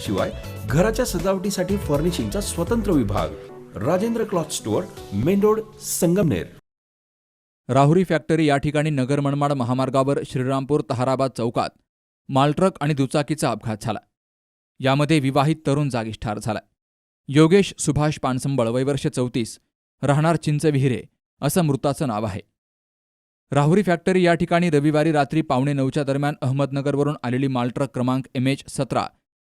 शिवाय घराच्या सजावटीसाठी फर्निशिंगचा स्वतंत्र विभाग Rajendra cloth store main road Sangamner. Rahuri factory या ठिकाणी नगर मनमाड महामार्गावर श्रीरामपूर तहाराबाद चौकात मालट्रक आणि दुचाकीचा अपघात झाला. यामध्ये विवाहित तरुण जागीच ठार झाला. योगेश सुभाष पानसंबळ वयवर्ष चौतीस राहणार चिंचविहिरे असं मृताचं नाव आहे. राहुरी फॅक्टरी या ठिकाणी रविवारी रात्री पावणे नऊच्या दरम्यान अहमदनगरवरून आलेली मालट्रक क्रमांक एम एच सतरा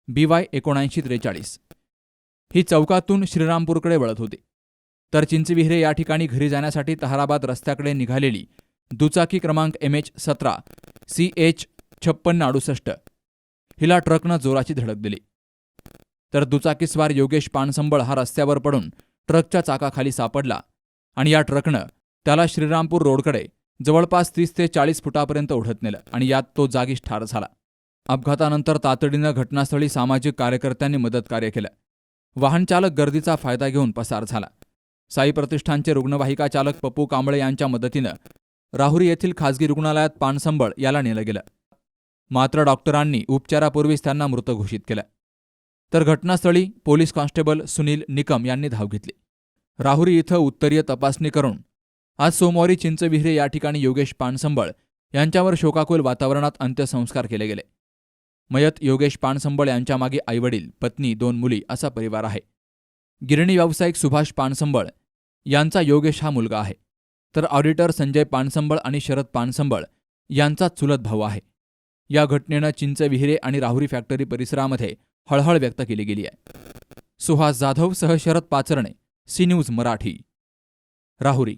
बी वाय एकोणऐंशी त्रेचाळीस. ही चौकातून श्रीरामपूरकडे वळत होती. तर चिंचविहिरे या ठिकाणी घरी जाण्यासाठी तहाराबाद रस्त्याकडे निघालेली दुचाकी क्रमांक एम एच सतरा सी एच छप्पन्न अडुसष्ट. हिला ट्रकनं जोराची धडक दिली. तर दुचाकीस्वार योगेश पानसंबळ हा रस्त्यावर पडून ट्रकच्या चाकाखाली सापडला आणि या ट्रकनं त्याला श्रीरामपूर रोडकडे जवळपास तीस ते चाळीस फुटापर्यंत ओढत नेलं आणि यात तो जागीच ठार झाला. अपघातानंतर तातडीनं घटनास्थळी सामाजिक कार्यकर्त्यांनी मदत कार्य केलं. वाहनचालक गर्दीचा फायदा घेऊन पसार झाला. साई प्रतिष्ठानचे रुग्णवाहिका चालक पप्पू कांबळे यांच्या मदतीनं राहुरी येथील खासगी रुग्णालयात पानसंबळ याला नेलं गेलं. मात्र डॉक्टरांनी उपचारापूर्वीच त्यांना मृत घोषित केलं. तर घटनास्थळी पोलीस कॉन्स्टेबल सुनील निकम यांनी धाव घेतली. राहुरी इथं उत्तरीय तपासणी करून आज सोमवारी चिंचविहिरे या ठिकाणी योगेश पानसंबळ यांच्यावर शोकाकुल वातावरणात अंत्यसंस्कार केले गेले. मयत योगेश पानसंबळ यांच्या मागे आईवडील पत्नी दोन मुली असा परिवार आहे. गिरणी व्यावसायिक सुभाष पानसंबळ यांचा योगेश हा मुलगा आहे. तर ऑडिटर संजय पानसंबळ आणि शरद पानसंबळ यांचा चुलत भाऊ आहे. या घटनेनं चिंचविहिरे आणि राहुरी फॅक्टरी परिसरामध्ये हळहळ व्यक्त केली गेली आहे. सुहास जाधव सह Sharad Pacharne C news Marathi. Rahuri